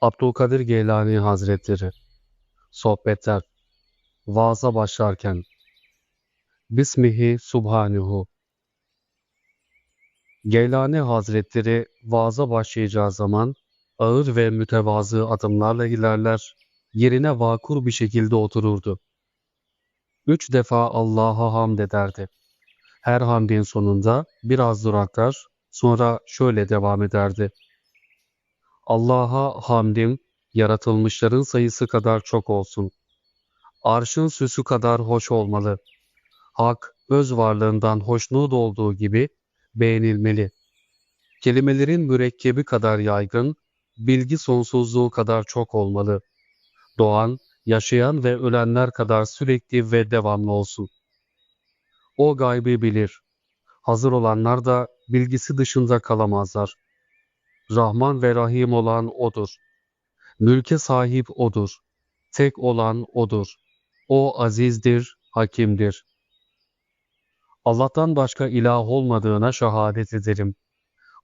Abdülkadir Geylani Hazretleri Sohbetler Vaaza başlarken Bismihi Subhanehu Geylani Hazretleri vaaza başlayacağı zaman ağır ve mütevazı adımlarla ilerler, yerine vakur bir şekilde otururdu. Üç defa Allah'a hamd ederdi. Her hamdin sonunda biraz duraklar, sonra şöyle devam ederdi. Allah'a hamdim, yaratılmışların sayısı kadar çok olsun. Arşın süsü kadar hoş olmalı. Hak, öz varlığından hoşnut olduğu gibi beğenilmeli. Kelimelerin mürekkebi kadar yaygın, bilgi sonsuzluğu kadar çok olmalı. Doğan, yaşayan ve ölenler kadar sürekli ve devamlı olsun. O gaybı bilir. Hazır olanlar da bilgisi dışında kalamazlar. Rahman ve Rahim olan O'dur. Mülke sahip O'dur. Tek olan O'dur. O azizdir, hakimdir. Allah'tan başka ilah olmadığına şehadet ederim.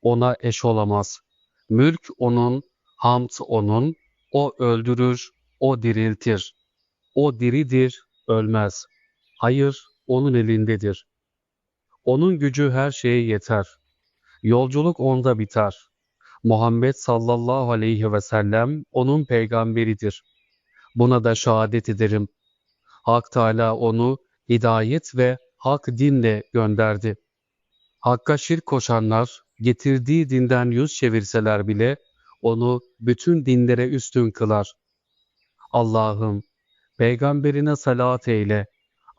Ona eş olamaz. Mülk O'nun, hamd O'nun, O öldürür, O diriltir. O diridir, ölmez. Hayır, O'nun elindedir. O'nun gücü her şeye yeter. Yolculuk O'nda biter. Muhammed sallallahu aleyhi ve sellem O'nun peygamberidir. Buna da şehadet ederim. Hak Teala O'nu hidayet ve hak dinle gönderdi. Hakka şirk koşanlar, getirdiği dinden yüz çevirseler bile, onu bütün dinlere üstün kılar. Allah'ım, peygamberine salat eyle,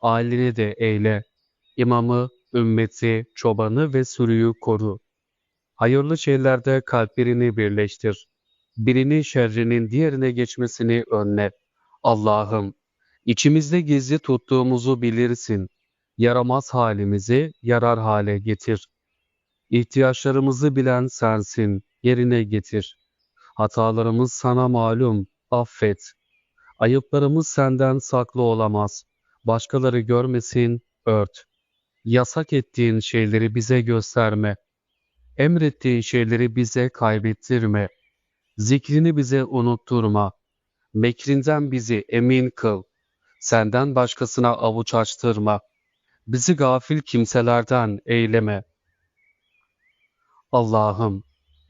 âline de eyle, imamı, ümmeti, çobanı ve sürüyü koru. Hayırlı şeylerde kalplerini birleştir. Birini şerrinin diğerine geçmesini önle. Allah'ım, içimizde gizli tuttuğumuzu bilirsin. Yaramaz halimizi yarar hale getir. İhtiyaçlarımızı bilen sensin, yerine getir. Hatalarımız sana malum, affet. Ayıplarımız senden saklı olamaz. Başkaları görmesin, ört. Yasak ettiğin şeyleri bize gösterme. Emrettiğin şeyleri bize kaybettirme. Zikrini bize unutturma. Mekrinden bizi emin kıl. Senden başkasına avuç açtırma. Bizi gafil kimselerden eyleme. Allah'ım,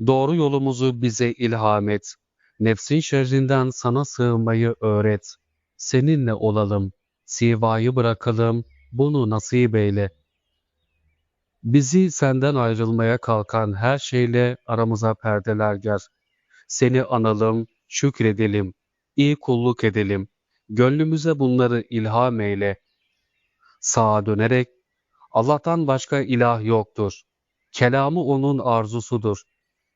doğru yolumuzu bize ilham et. Nefsin şerrinden sana sığınmayı öğret. Seninle olalım, sivayı bırakalım, bunu nasip eyle. Bizi senden ayrılmaya kalkan her şeyle aramıza perdeler ger. Seni analım, şükredelim, iyi kulluk edelim. Gönlümüze bunları ilham eyle. Sağa dönerek, Allah'tan başka ilah yoktur. Kelamı O'nun arzusudur.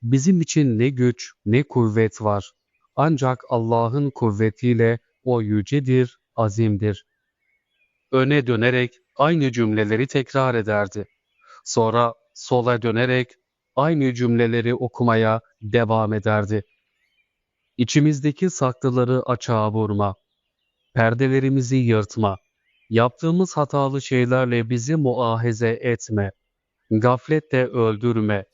Bizim için ne güç ne kuvvet var. Ancak Allah'ın kuvvetiyle O yücedir, azimdir. Öne dönerek aynı cümleleri tekrar ederdi. Sonra sola dönerek aynı cümleleri okumaya devam ederdi. İçimizdeki saklıları açığa vurma. Perdelerimizi yırtma. Yaptığımız hatalı şeylerle bizi muahize etme. Gafletle öldürme.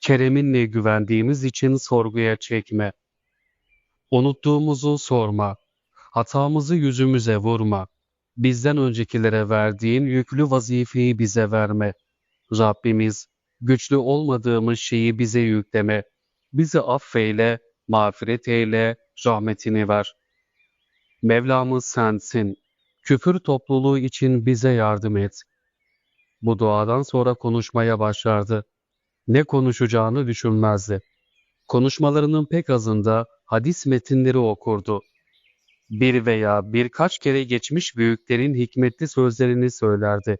Kereminle güvendiğimiz için sorguya çekme. Unuttuğumuzu sorma. Hatamızı yüzümüze vurma. Bizden öncekilere verdiğin yüklü vazifeyi bize verme. Rabbimiz, güçlü olmadığımız şeyi bize yükleme. Bizi affeyle, mağfiret eyle, rahmetini ver. Mevlamız sensin. Küfür topluluğu için bize yardım et. Bu duadan sonra konuşmaya başlardı. Ne konuşacağını düşünmezdi. Konuşmalarının pek azında hadis metinleri okurdu. Bir veya birkaç kere geçmiş büyüklerin hikmetli sözlerini söylerdi.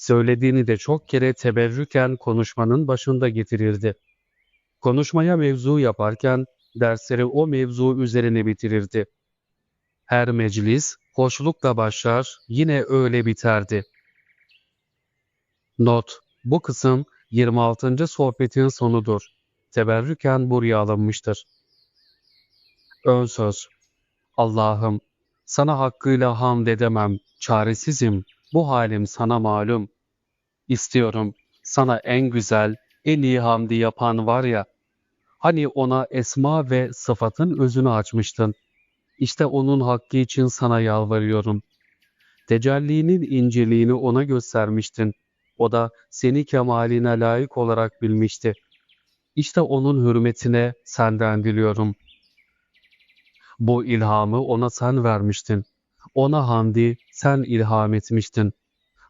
Söylediğini de çok kere teberrüken konuşmanın başında getirirdi. Konuşmaya mevzu yaparken dersleri o mevzu üzerine bitirirdi. Her meclis hoşlukla başlar, yine öyle biterdi. Not: Bu kısım 26. sohbetin sonudur. Teberrüken buraya alınmıştır. Ön söz: Allah'ım, sana hakkıyla hamd edemem, çaresizim, bu halim sana malum. İstiyorum, sana en güzel, en iyi hamdi yapan var ya, Hani ona esma ve sıfatın özünü açmıştın. İşte onun hakkı için sana yalvarıyorum. Tecellinin inceliğini ona göstermiştin. O da seni kemaline layık olarak bilmişti. İşte onun hürmetine senden diliyorum. Bu ilhamı ona sen vermiştin. Ona hamdi sen ilham etmiştin.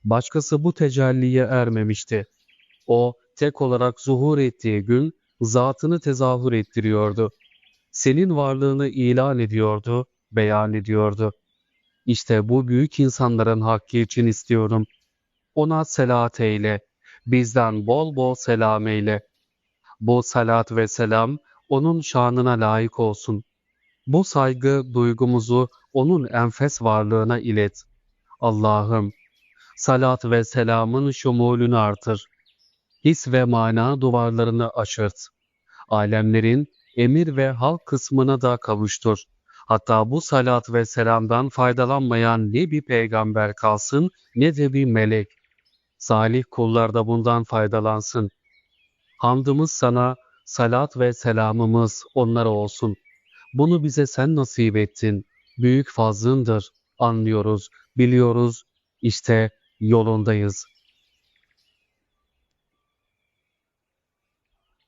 Başkası bu tecelliye ermemişti. O tek olarak zuhur ettiği gün zatını tezahür ettiriyordu. Senin varlığını ilan ediyordu, beyan ediyordu. İşte bu büyük insanların hakkı için istiyorum. Ona selat eyle, bizden bol bol selam eyle. Bu salat ve selam onun şanına layık olsun. Bu saygı duygumuzu onun enfes varlığına ilet. Allah'ım, salat ve selamın şumulünü artır. His ve mana duvarlarını aşırt. Alemlerin emir ve halk kısmına da kavuştur. Hatta bu salat ve selamdan faydalanmayan ne bir peygamber kalsın ne de bir melek. Salih kullar da bundan faydalansın. Hamdımız sana, salat ve selamımız onlara olsun. Bunu bize sen nasip ettin. Büyük fazlındır. Anlıyoruz, biliyoruz. İşte yolundayız.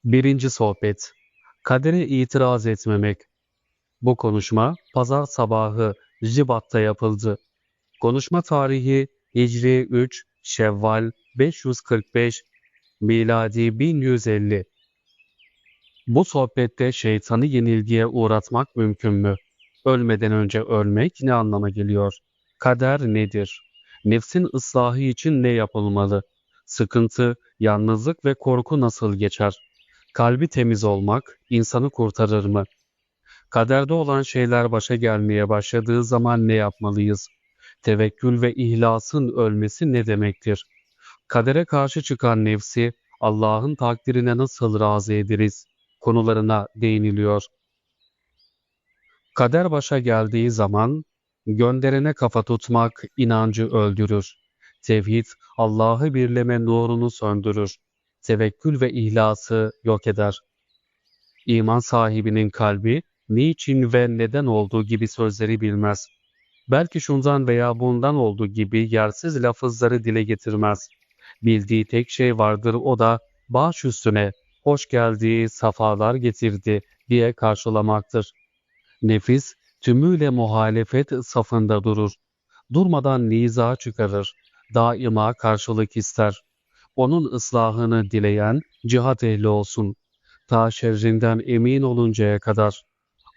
Birinci sohbet. Kadere itiraz etmemek. Bu konuşma pazar sabahı Jibat'ta yapıldı. Konuşma tarihi Hicri 3, Şevval 545, miladi 1150. Bu sohbette şeytanı yenilgiye uğratmak mümkün mü? Ölmeden önce ölmek ne anlama geliyor? Kader nedir? Nefsin ıslahı için ne yapılmalı? Sıkıntı, yalnızlık ve korku nasıl geçer? Kalbi temiz olmak insanı kurtarır mı? Kaderde olan şeyler başa gelmeye başladığı zaman ne yapmalıyız? Tevekkül ve ihlasın ölmesi ne demektir? Kadere karşı çıkan nefsi Allah'ın takdirine nasıl razı ederiz? Konularına değiniliyor. Kader başa geldiği zaman gönderene kafa tutmak inancı öldürür. Tevhid Allah'ı birleme nurunu söndürür. Tevekkül ve ihlası yok eder. İman sahibinin kalbi niçin ve neden olduğu gibi sözleri bilmez. Belki şundan veya bundan olduğu gibi yersiz lafızları dile getirmez. Bildiği tek şey vardır o da baş üstüne hoş geldiği safalar getirdi diye karşılamaktır. Nefis tümüyle muhalefet safında durur. Durmadan niza çıkarır. Daima karşılık ister. Onun ıslahını dileyen cihat ehli olsun. Ta şerrinden emin oluncaya kadar.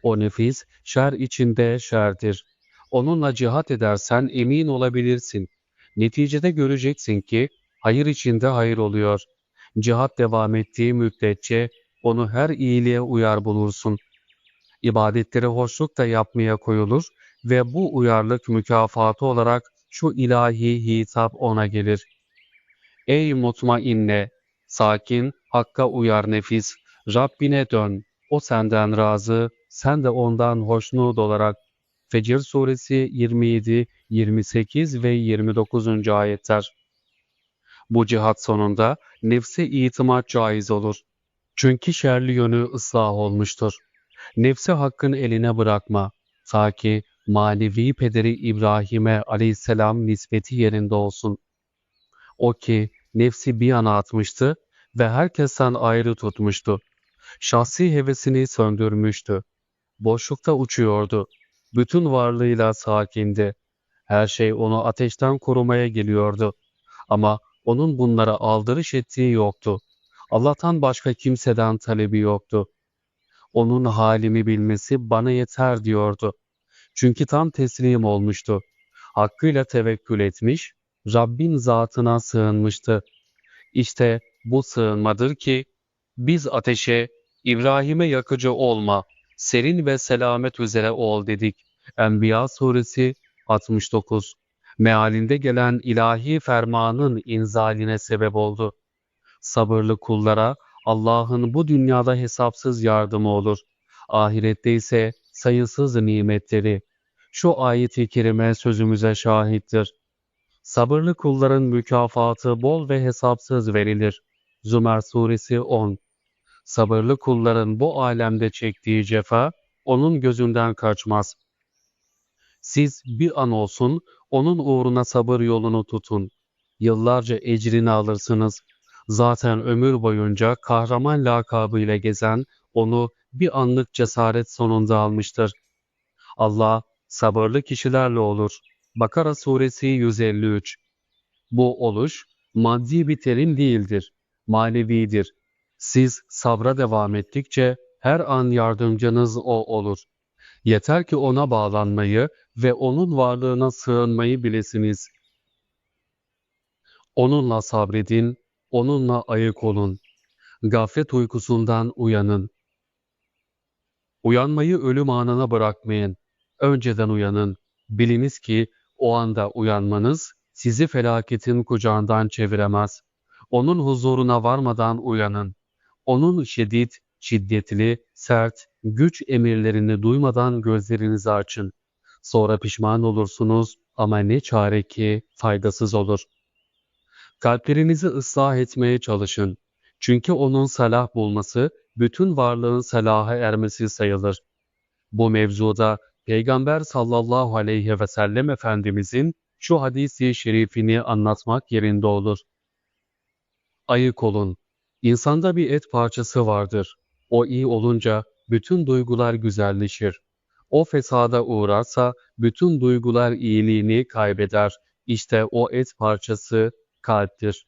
O nefis şer içinde şerdir. Onunla cihat edersen emin olabilirsin. Neticede göreceksin ki hayır içinde hayır oluyor. Cihat devam ettiği müddetçe onu her iyiliğe uyar bulursun. İbadetleri hoşlukla yapmaya koyulur ve bu uyarlık mükafatı olarak şu ilahi hitap ona gelir. Ey mutmainne, sakin, hakka uyar nefis, Rabbine dön, o senden razı, sen de ondan hoşnut olarak. Fecir suresi 27, 28 ve 29. ayetler. Bu cihat sonunda nefse itimat caiz olur. Çünkü şerli yönü ıslah olmuştur. Nefse hakkın eline bırakma. Ta ki manevi pederi İbrahim'e aleyhisselam nispeti yerinde olsun. O ki nefsi bir yana atmıştı ve herkesten ayrı tutmuştu. Şahsi hevesini söndürmüştü. Boşlukta uçuyordu. Bütün varlığıyla sakindi. Her şey onu ateşten korumaya geliyordu. Ama onun bunlara aldırış ettiği yoktu. Allah'tan başka kimseden talebi yoktu. Onun halimi bilmesi bana yeter diyordu. Çünkü tam teslim olmuştu. Hakkıyla tevekkül etmiş, Rabbin zatına sığınmıştı. İşte bu sığınmadır ki, biz ateşe, İbrahim'e yakıcı olma, serin ve selamet üzere ol dedik. Enbiya suresi 69 Mealinde gelen ilahi fermanın inzaline sebep oldu. Sabırlı kullara Allah'ın bu dünyada hesapsız yardımı olur. Ahirette ise sayısız nimetleri. Şu ayet-i kerime sözümüze şahittir. Sabırlı kulların mükafatı bol ve hesapsız verilir. Zümer suresi 10 Sabırlı kulların bu alemde çektiği cefa, onun gözünden kaçmaz. Siz bir an olsun onun uğruna sabır yolunu tutun. Yıllarca ecrini alırsınız. Zaten ömür boyunca kahraman lakabıyla gezen onu bir anlık cesaret sonunda almıştır. Allah sabırlı kişilerle olur. Bakara suresi 153 Bu oluş maddi bir terim değildir, manevidir. Siz sabra devam ettikçe her an yardımcınız o olur. Yeter ki ona bağlanmayı ve onun varlığına sığınmayı bilesiniz. Onunla sabredin, onunla ayık olun. Gaflet uykusundan uyanın. Uyanmayı ölüm anına bırakmayın. Önceden uyanın. Biliniz ki o anda uyanmanız sizi felaketin kucağından çeviremez. Onun huzuruna varmadan uyanın. Onun şiddet, şiddetli, sert, güç emirlerini duymadan gözlerinizi açın. Sonra pişman olursunuz ama ne çare ki faydasız olur. Kalplerinizi ıslah etmeye çalışın. Çünkü onun salah bulması, bütün varlığın salaha ermesi sayılır. Bu mevzuda Peygamber sallallahu aleyhi ve sellem Efendimizin şu hadisi şerifini anlatmak yerinde olur. Ayık olun. İnsanda bir et parçası vardır. O iyi olunca bütün duygular güzelleşir. O fesada uğrarsa bütün duygular iyiliğini kaybeder. İşte o et parçası kalptir.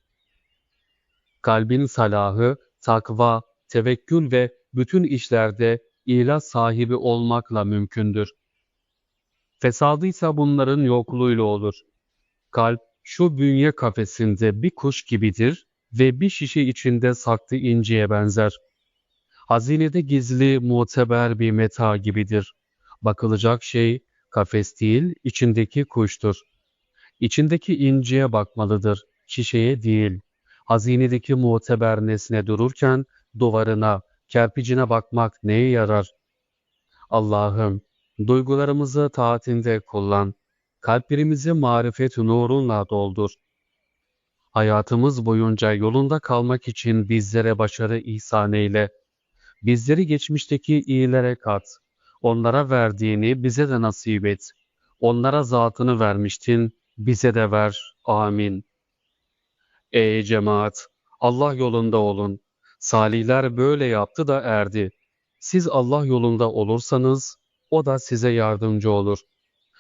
Kalbin salahı, takva, tevekkül ve bütün işlerde ilah sahibi olmakla mümkündür. Fesadı ise bunların yokluğuyla olur. Kalp şu bünye kafesinde bir kuş gibidir ve bir şişe içinde saklı inciye benzer. Hazinede gizli, muteber bir meta gibidir. Bakılacak şey kafes değil, içindeki kuştur. İçindeki inciye bakmalıdır, şişeye değil. Hazinedeki muteber nesne dururken duvarına, kerpicine bakmak neye yarar? Allah'ım, duygularımızı taatinde kullan. Kalplerimizi marifet nurunla doldur. Hayatımız boyunca yolunda kalmak için bizlere başarı ihsan eyle. Bizleri geçmişteki iyilere kat. Onlara verdiğini bize de nasip et. Onlara zatını vermiştin, bize de ver. Amin. Ey cemaat! Allah yolunda olun. Salihler böyle yaptı da erdi. Siz Allah yolunda olursanız, o da size yardımcı olur.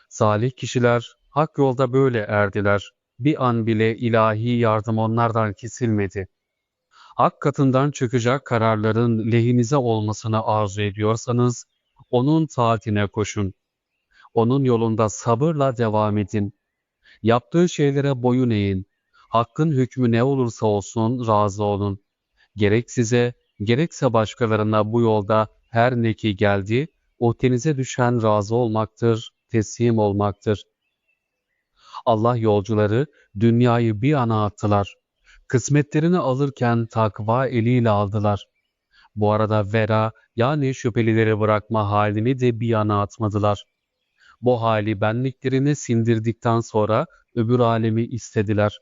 Salih kişiler hak yolda böyle erdiler. Bir an bile ilahi yardım onlardan kesilmedi. Hak katından çıkacak kararların lehinize olmasını arzu ediyorsanız, onun taatine koşun. Onun yolunda sabırla devam edin. Yaptığı şeylere boyun eğin. Hakkın hükmü ne olursa olsun razı olun. Gerek size, gerekse başkalarına bu yolda her ne ki geldi, o denize düşen razı olmaktır, teslim olmaktır. Allah yolcuları dünyayı bir ana attılar. Kısmetlerini alırken takva eliyle aldılar. Bu arada vera yani şüphelileri bırakma halini de bir yana atmadılar. Bu hali benliklerini sindirdikten sonra öbür alemi istediler.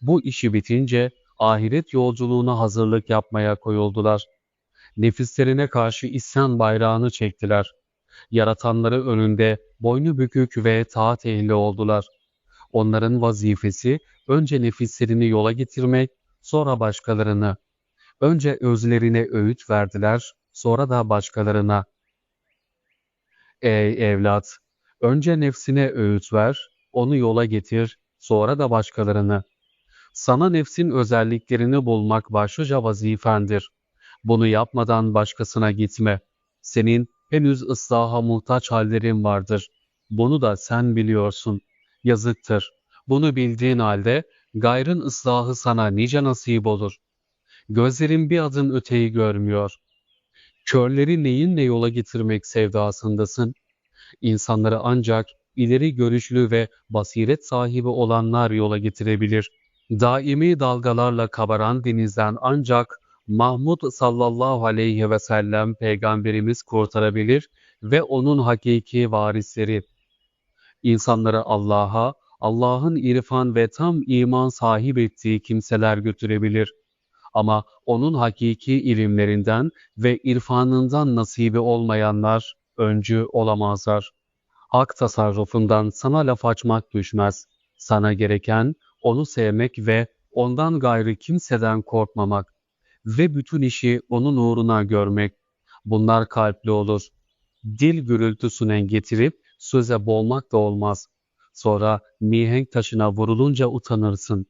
Bu işi bitince ahiret yolculuğuna hazırlık yapmaya koyuldular. Nefislerine karşı isyan bayrağını çektiler. Yaratanları önünde boynu bükük ve taat ehli oldular. Onların vazifesi önce nefislerini yola getirmek, sonra başkalarını. Önce özlerine öğüt verdiler, sonra da başkalarına. Ey evlat! Önce nefsine öğüt ver, onu yola getir, sonra da başkalarını. Sana nefsin özelliklerini bulmak başlıca vazifendir. Bunu yapmadan başkasına gitme. Senin henüz ıslaha muhtaç hallerin vardır. Bunu da sen biliyorsun. Yazıktır. Bunu bildiğin halde gayrın ıslahı sana nice nasip olur. Gözlerin bir adım öteyi görmüyor. Körleri neyinle yola getirmek sevdasındasın. İnsanları ancak ileri görüşlü ve basiret sahibi olanlar yola getirebilir. Daimi dalgalarla kabaran denizden ancak Mahmud sallallahu aleyhi ve sellem peygamberimiz kurtarabilir ve onun hakiki varisleri. İnsanları Allah'a, Allah'ın irfan ve tam iman sahip ettiği kimseler götürebilir. Ama onun hakiki ilimlerinden ve irfanından nasibi olmayanlar öncü olamazlar. Hak tasarrufundan sana laf açmak düşmez. Sana gereken onu sevmek ve ondan gayrı kimseden korkmamak ve bütün işi onun uğruna görmek. Bunlar kalpli olur. Dil gürültüsüne getirip söze boğmak da olmaz. Sonra mihenk taşına vurulunca utanırsın.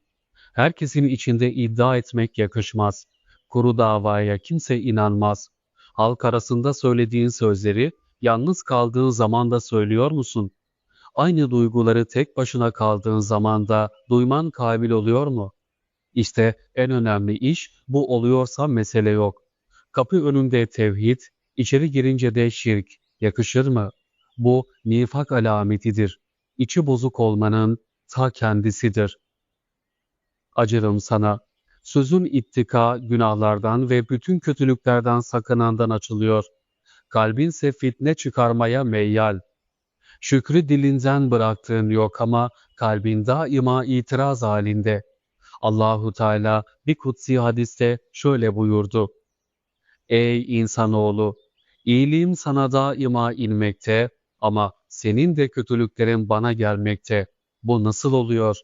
Herkesin içinde iddia etmek yakışmaz. Kuru davaya kimse inanmaz. Halk arasında söylediğin sözleri yalnız kaldığın zaman da söylüyor musun? Aynı duyguları tek başına kaldığın zaman da duyman kabil oluyor mu? İşte en önemli iş bu oluyorsa mesele yok. Kapı önünde tevhid, içeri girince de şirk. Yakışır mı? Bu nifak alametidir. İçi bozuk olmanın ta kendisidir. Acırım sana. Sözün ittika, günahlardan ve bütün kötülüklerden sakınandan açılıyor. Kalbinse fitne çıkarmaya meyyal. Şükrü dilinden bıraktığın yok ama kalbin daima itiraz halinde. Allahu Teala bir kutsi hadiste şöyle buyurdu. Ey insanoğlu! İyiliğim sana daima inmekte ama senin de kötülüklerin bana gelmekte. Bu nasıl oluyor?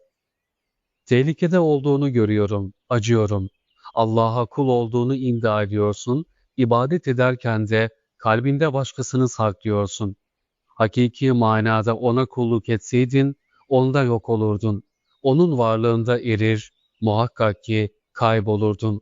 Tehlikede olduğunu görüyorum, acıyorum. Allah'a kul olduğunu imda ediyorsun, ibadet ederken de kalbinde başkasını saklıyorsun. Hakiki manada ona kulluk etseydin, onda yok olurdun. Onun varlığında erir, muhakkak ki kaybolurdun.